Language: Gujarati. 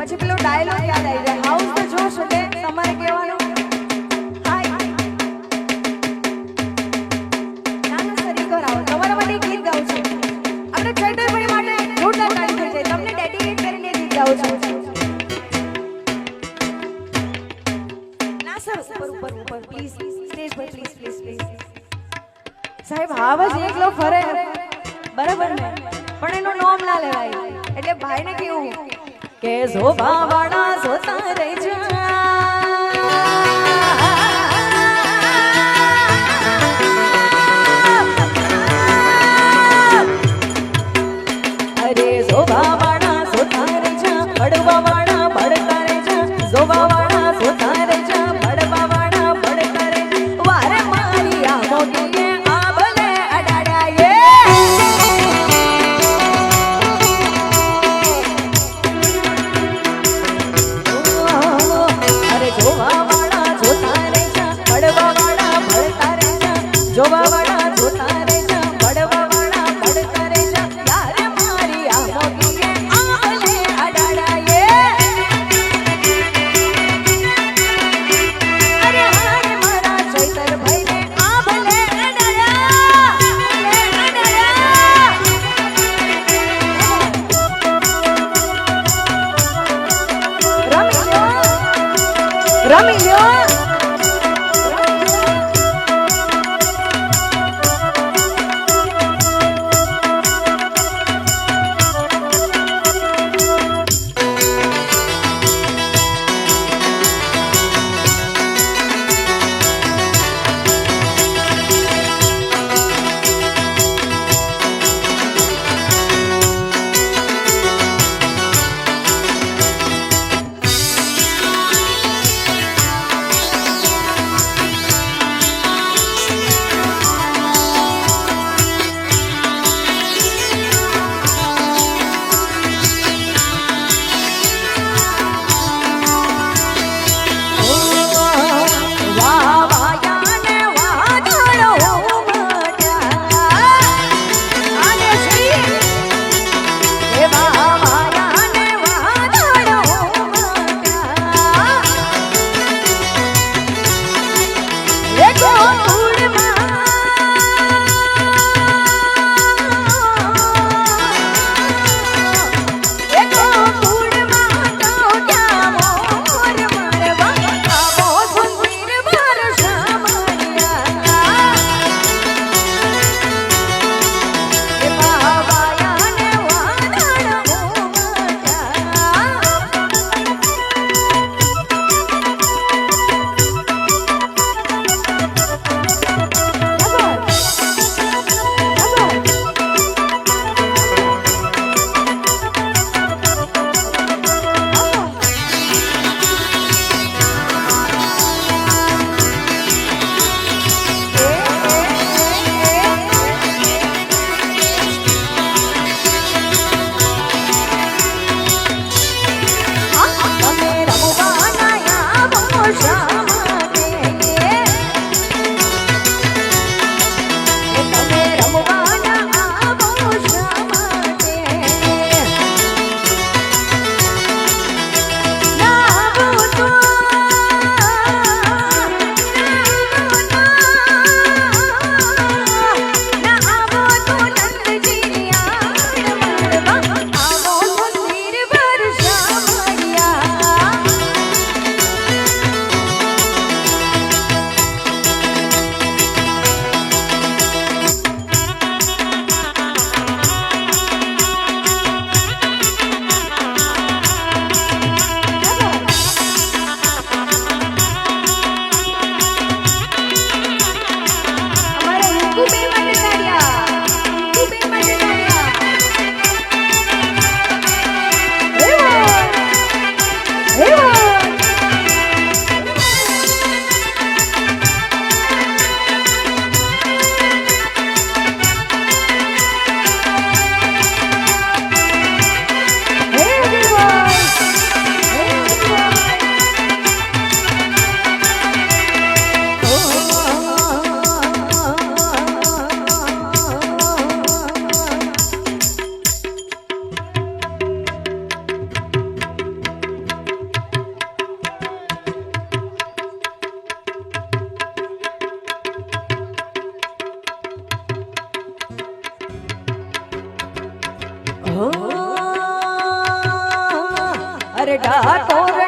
પછી પેલો ડાયલોગ યાદ આવી જાય. હાઉસ તો જોશ એટલે તમારે કહેવાનું? ના ના સર, ઈ કરાવો. તમારા માટે ગીત ગાઉં છું. સાહેબ હાવ જ એકલો ફરે. બરાબર પણ એનું નોમ ના લેવાય. એટલે ભાઈને કેવું? કે શોભા વાળા જોતા Mình અરે ડાકોર